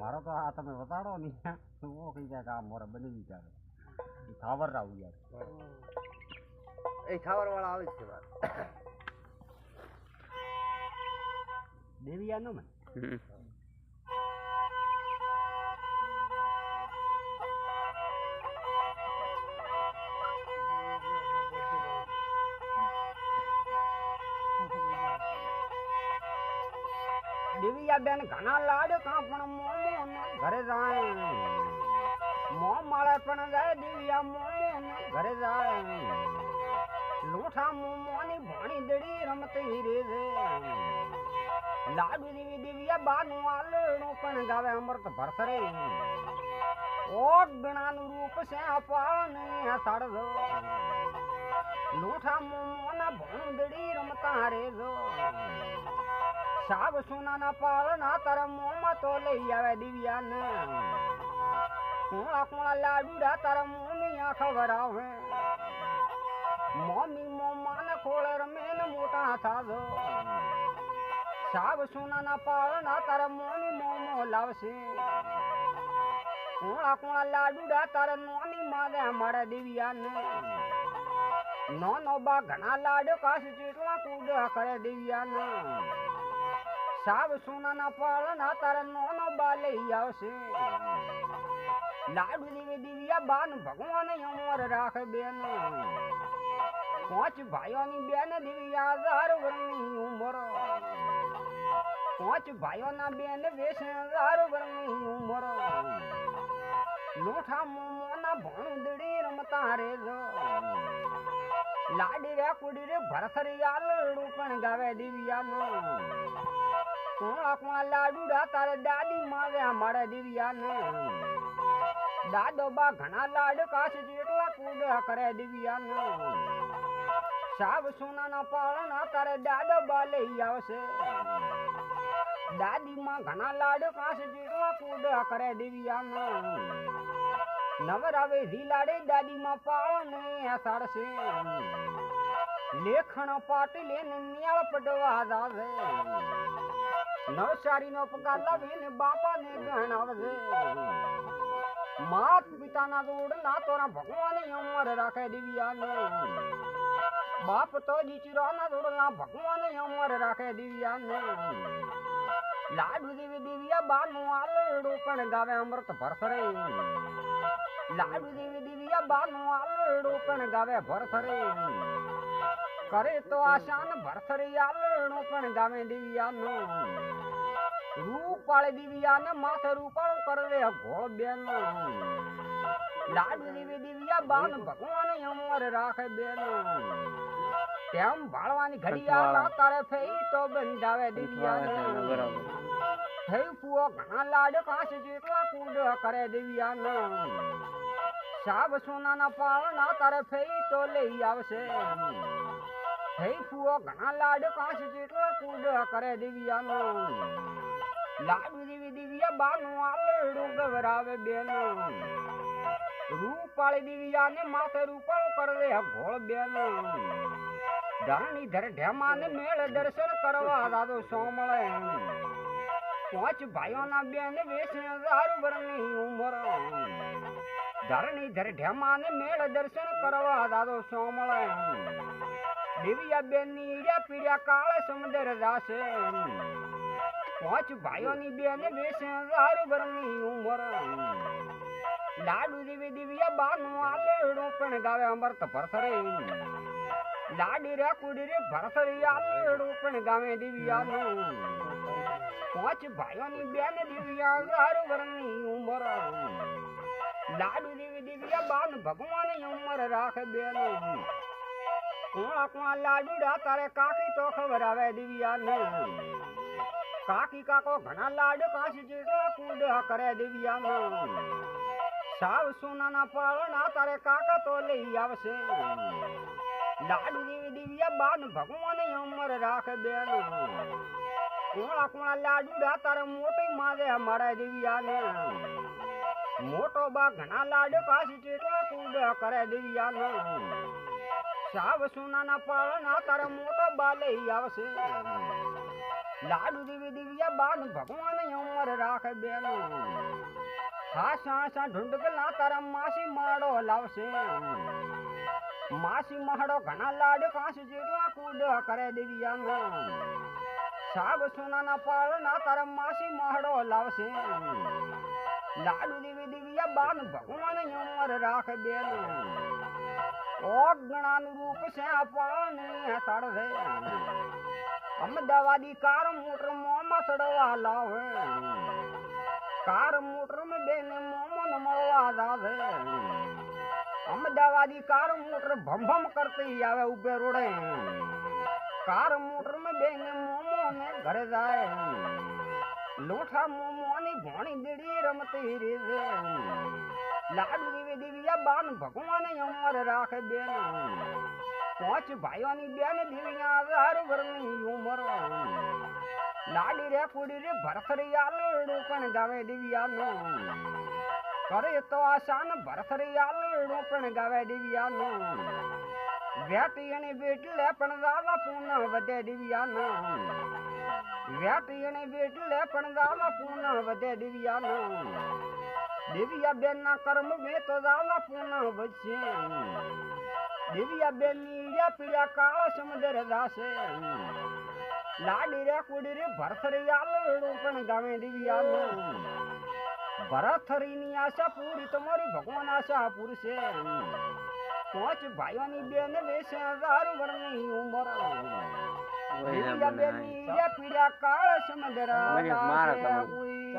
મારો તો આ તમે બતાડો ને ઓ કઈ જાય કે આ મોરે બની વિચારે ખાવર રાવું યાર. એ ખાવર વાળા આવે છે વાર દેવી નો મને. દેવિયા બેન ઘણા લાડ કાપણ મોમો ને ઘરે જાય મો માળે પણ જાય દેવિયા મોમો ઘરે જાય લોઠા મોમોની ભણી દડી રમતી રે છે. લાડુ દેવી દેવિયા બાનું આલણો પણ ગાવે અમૃત ભરસરે. ઓટ ગણાનું રૂપ છે અપાને સાડજો લોઠા મોમોના ભણી દડી રમતા રે જો. સાબ સોનાના પાળના તારા મોંમાં તો લઈ આવે દિવ્યાને. હું આંખમાં લાડુડા તારા મોમી આ ખબર આવે મોમી મોમાને ખોળે રમે ને મોટા થાજો સાબ સોનાના પાળના તારા મોમી મોમો લાવશે. હું આંખમાં લાડુડા તારા નોની માગે મારા દિવ્યાને. નો નો બા ઘણા લાડ કાશ જેટલા કુડ કરે દિવ્યાને. સાબ સોનાના પાળના તારા નોનો બા લઈ આવશે. લાડુ દેવી દિવ્યા બાન ભગવાન અમર રાખે બેન. પાંચ ભાઈઓની બેન દિવ્યા હજાર વર્ષની ઉંમર. પાંચ ભાઈઓના બેન વેસે હજાર વર્ષની ઉંમર. લોઠા મોમોના ભણુદડી રમતા રેજો લાડી રે કુડી રે ભરસરી આલડું પણ ગાવે દિવ્યાનું કોણા લાડુડા તારે દાદી માવે અમારે દિવ્યાને. દાદો બા ઘણા લાડ કાશ જેટલા કુડ કરે દિવ્યાને. સાબ સોનાના પાળના તારે દાદો બા લઈ આવશે. દાદી માં ઘણા લાડ કાશ જેટલા કુડ કરે દિવ્યાને. નવરાવે ધી લાડે દાદી માં પાળને સાડશે લેખણ પાટલે નિયાળ પડવા જાવે. નવસારી નો પગાર લાવીને બાપા ને ગણાવજે માત પિતાના દોડ ના તોરા ભગવાન અમર રાખે દિવ્યાને બાપ તો જીચરાના દોડ ના ભગવાન અમર રાખે દિવ્યાને લાડુ દેવી દિવ્યા બાનું આલડું પણ ગાવે અમૃત ભરસરે લાડુ દેવી દિવ્યા બાનું આલડું પણ ગાવે ભરસરે કરે તો આશાન ભરથરિયાલણો પણ ગામે દિવ્યાનો રૂપાળ દિવ્યાને માથે રૂપાળું કરવે ઘોળ બેન. લાડુ દેવી દિવ્યા બાન ભગવાન અમર રાખે બેન. તેમ ભાળવાની ઘડિયાળ તારે ફેઈ તો બંધાવે દિવ્યાને. બરાબર. થઈ પુઓ ઘણા લાડ કાશ જેટલા કુંડ કરે દિવ્યાનો. સાબ સોનાના પાળના તારે ફેઈ તો લઈ આવશે. થઈ ફુઓ ઘણા લાડ કાશ જેટલા કુડ કરે દિવ્યાનો. લાડુ દેવી દિવ્યા બાનું આલડું ગવરાવે બેનો. રૂપાળી દિવ્યાને માથે રૂપાળ કરવે ઘોળ બેનો. ધરણી ધર ઢેમાને મેળ દર્શન કરવા દાદો સોમળે. પાંચ ભાઈઓના બેન વેસ દારૂ વર્ષની ઉંમર. ધરણી ધર ઢેમાને મેળ દર્શન કરવા દાદો સોમળે. દિવ્યા બેનની ઈડ્યા પીડ્યા કાળ સમુદર રાસે પાંચ ભાઈઓની બેન વેસે હજાર વર્ષની ઉંમર. લાડુ દેવી દિવ્યા બાનું આલેડું પણ ગાવે અમૃત ભરસરે લાડી રે, કુડી રે ભરસરી આલેડું પણ ગાવે દિવ્યાનું. પાંચ ભાઈઓની બેન દિવ્યા હજાર વર્ષની ઉંમર. લાડુ દેવી દિવ્યા બાન ભગવાન ઉંમર રાખે બેન. કોણા કોણા લાડુડા, તારે કાકી તો ખબર આવે દિવ્યાને કાકી કાકો ઘણા લાડ કાશી જેટલા કુંડ કરે દિવ્યાને. સાવ સોનાના પાળના તારે કાકા તો લઈ આવશે. લાડુ દેવી દિવ્યા બાન ભગવાન અમર રાખ બેન. કોણા કુણા લાડુડા, તારે મોટી માદે દિવ્યા ને મોટો બા ઘણા લાડ કાશી જેટલા કુંડ કરે દિવ્યાને. સાવ સુનાના પાળના તારા મોટા બાલે આવશે. લાડુ દેવી દિવ્યા બાદ ભગવાન ઉમર રાખ બેન. હા સા સા ઢુંડકલા તારા માસી માડો લાવશે. માસી મહાડો ઘણા લાડ કાંસ જેટલા કુડ કરે દિવ્યાંગ. સાબ સોનાના પાળના તારા માસી માડો લાવશે. લાડુ દેવી દિવ્યા બાન ભગવાન ઉમર રાખ બેન. ઓગણાનું રૂપ છે પાણી સડવે અમદાવાદી કાર મોટર મોમાં સડવા લાવે. કાર મોટરમાં બેને મોમન મળવા જાવે. અમદાવાદી કાર મોટર ભમભમ ભમ કરતી આવે ઉભે રોડે. કાર મોટરમાં બેને મોમો ને ઘરે જાય. લોઠા મોમો ની ભોણી દીડી રમતી રીઝે લાડુ દેવી દેવી બાન ભગવાન અમર રાખે બેન. પાંચ ભાઈઓની બેન દિવ્યા હજાર વર્ષની ઉમર. લાડી રે કુડી રે ભરથરી આલડું પણ ગાવે દેવિયાનો. કરે તો આશાન ભરથરી આલડું પણ ગાવે દેવિયાનો. વેટી અને બેટલે પણ રાવા પૂના વધે દેવિયાનો. વેટી અને બેટલે પણ રાવા પૂના વધે દિવ્યાનો. દેવિયા બેન ના કર્મ મે તો દાદા પૂર્ણ વચ્ચે દેવિયા બેનની પીડિયા કાળો સમુદ્ર દાસે લાડી રે કુડી રે ભરથરી આલડું પણ ગામે દેવિયા ભરથરી ની આશા પૂરી તમારી ભગવાન આશા પૂરશે. પાંચ ભાઈઓની બેન વેસે હજાર વર્ષની ઉંમર. દેવિયા બેનની પીડિયા કાળો સમુદ્ર. ઉઈ